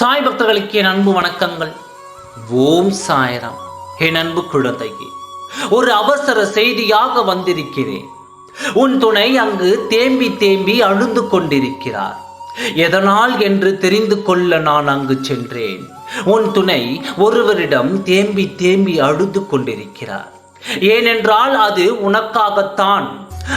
பக்தர்களுக்கு என் அன்பு வணக்கங்கள். ஓம் சாயராம். என் அன்பு குழந்தையே ஒரு அவசர செய்தியாக வந்திருக்கிறேன். உன் துணை அங்கு தேம்பி தேம்பி அழுந்து கொண்டிருக்கிறார். எதனால் என்று தெரிந்து கொள்ள நான் அங்கு சென்றேன். உன் துணை ஒருவரிடம் தேம்பி தேம்பி அழுது கொண்டிருக்கிறார். ஏனென்றால் அது உனக்காகத்தான்.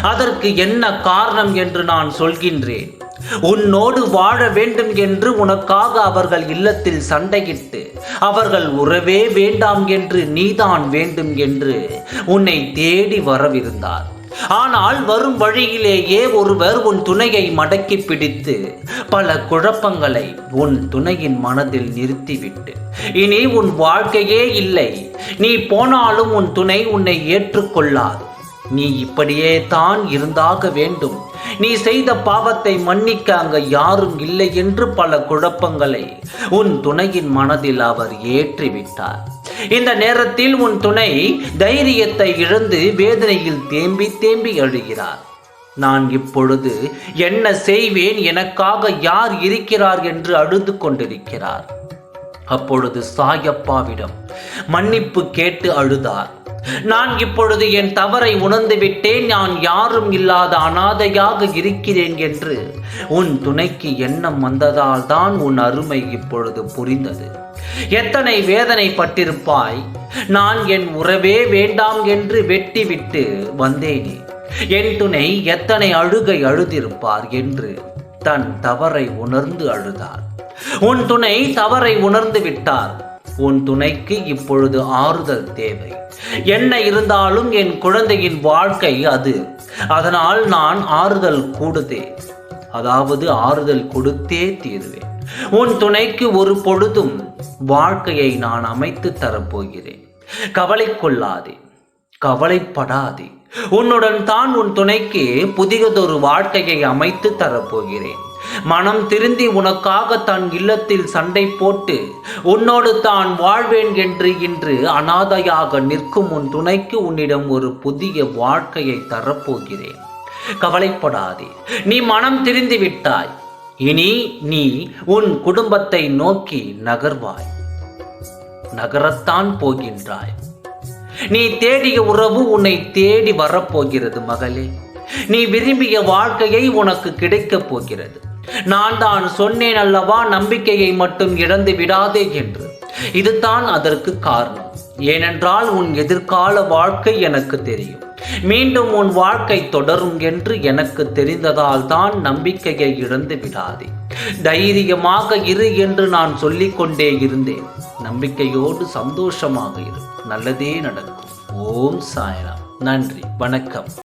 அதற்கு என்ன காரணம் என்று நான் சொல்கின்றேன். உன்னோடு வாழ வேண்டும் என்று உனக்காக அவர்கள் இல்லத்தில் சண்டையிட்டு அவர்கள் உறவே வேண்டாம் என்று நீதான் வேண்டும் என்று உன்னை தேடி வரவிருந்தார். ஆனால் வரும் வழியிலேயே ஒருவர் உன் துணையை மடக்கி பிடித்து பல குழப்பங்களை உன் துணையின் மனதில் நிறுத்திவிட்டு இனி உன் வாழ்க்கையே இல்லை நீ போனாலும் உன் துணை உன்னை ஏற்றுக்கொள்ளாது. நீ இப்படியே தான் இருந்தாக வேண்டும். நீ செய்த பாவத்தை மன்னிக்க அங்க யாரும் இல்லை என்று பல குழப்பங்களை உன் துணையின் மனதில் அவர் ஏற்றிவிட்டார். இந்த நேரத்தில் உன் துணை தைரியத்தை இழந்து வேதனையில் தேம்பி தேம்பி அழுகிறார். நான் இப்பொழுது என்ன செய்வேன் எனக்காக யார் இருக்கிறார் என்று அழுது கொண்டிருக்கிறார். அப்பொழுது சாயப்பாவிடம் மன்னிப்பு கேட்டு அழுதார். நான் இப்பொழுது என் தவறை உணர்ந்து விட்டேன். நான் யாரும் இல்லாத அனாதையாக இருக்கிறேன் என்று உன் துணைக்கு எண்ணம் வந்ததால் தான் உன் அருமை இப்பொழுது புரிந்தது. எத்தனை வேதனை பட்டிருப்பாய் நான் என் உறவே வேண்டாம் என்று வெட்டிவிட்டு வந்தேனே. என் துணை எத்தனை அழுகை அழுதிருப்பார் என்று தன் தவறை உணர்ந்து அழுதார். உன் துணை தவறை உணர்ந்து விட்டார். உன் துணைக்கு இப்பொழுது ஆறுதல் தேவை. என்ன இருந்தாலும் என் குழந்தையின் வாழ்க்கை அது. அதனால் நான் ஆறுதல் கூடுதே. அதாவது ஆறுதல் கொடுத்தே தீருவேன். உன் துணைக்கு ஒரு பொழுதும் வாழ்க்கையை நான் அமைத்து தரப்போகிறேன். கவலை கொள்ளாதே. கவலைப்படாதே. உன்னுடன் தான் உன் துணைக்கு புதியதொரு வாழ்க்கையை அமைத்து தரப்போகிறேன். மனம் திருந்தி உனக்காக தன் இல்லத்தில் சண்டை போட்டு உன்னோடு தான் வாழ்வேன் என்று இன்று அனாதையாக நிற்கும் உன் துணைக்கு உன்னிடம் ஒரு புதிய வாழ்க்கையை தரப்போகிறேன். கவலைப்படாதே நீ மனம் திருந்தி விட்டாய். இனி நீ உன் குடும்பத்தை நோக்கி நகர்வாய். நகரத்தான் போகின்றாய். நீ தேடிய உறவு உன்னை தேடி வரப்போகிறது மகளே. நீ விரும்பிய வாழ்க்கையை உனக்கு கிடைக்கப் போகிறது. நான் தான் சொன்னேன் அல்லவா நம்பிக்கையை மட்டும் இழந்து விடாதே என்று. இதுதான் அதற்கு காரணம். ஏனென்றால் உன் எதிர்கால வாழ்க்கை எனக்கு தெரியும். மீண்டும் உன் வாழ்க்கை தொடரும் என்று எனக்கு தெரிந்ததால் தான் நம்பிக்கையை இழந்து விடாதே. தைரியமாக இரு என்று நான் சொல்லிக்கொண்டே இருந்தேன். நம்பிக்கையோடு சந்தோஷமாக இரு. நல்லதே நடக்கும். ஓம் சாய்ராம். நன்றி. வணக்கம்.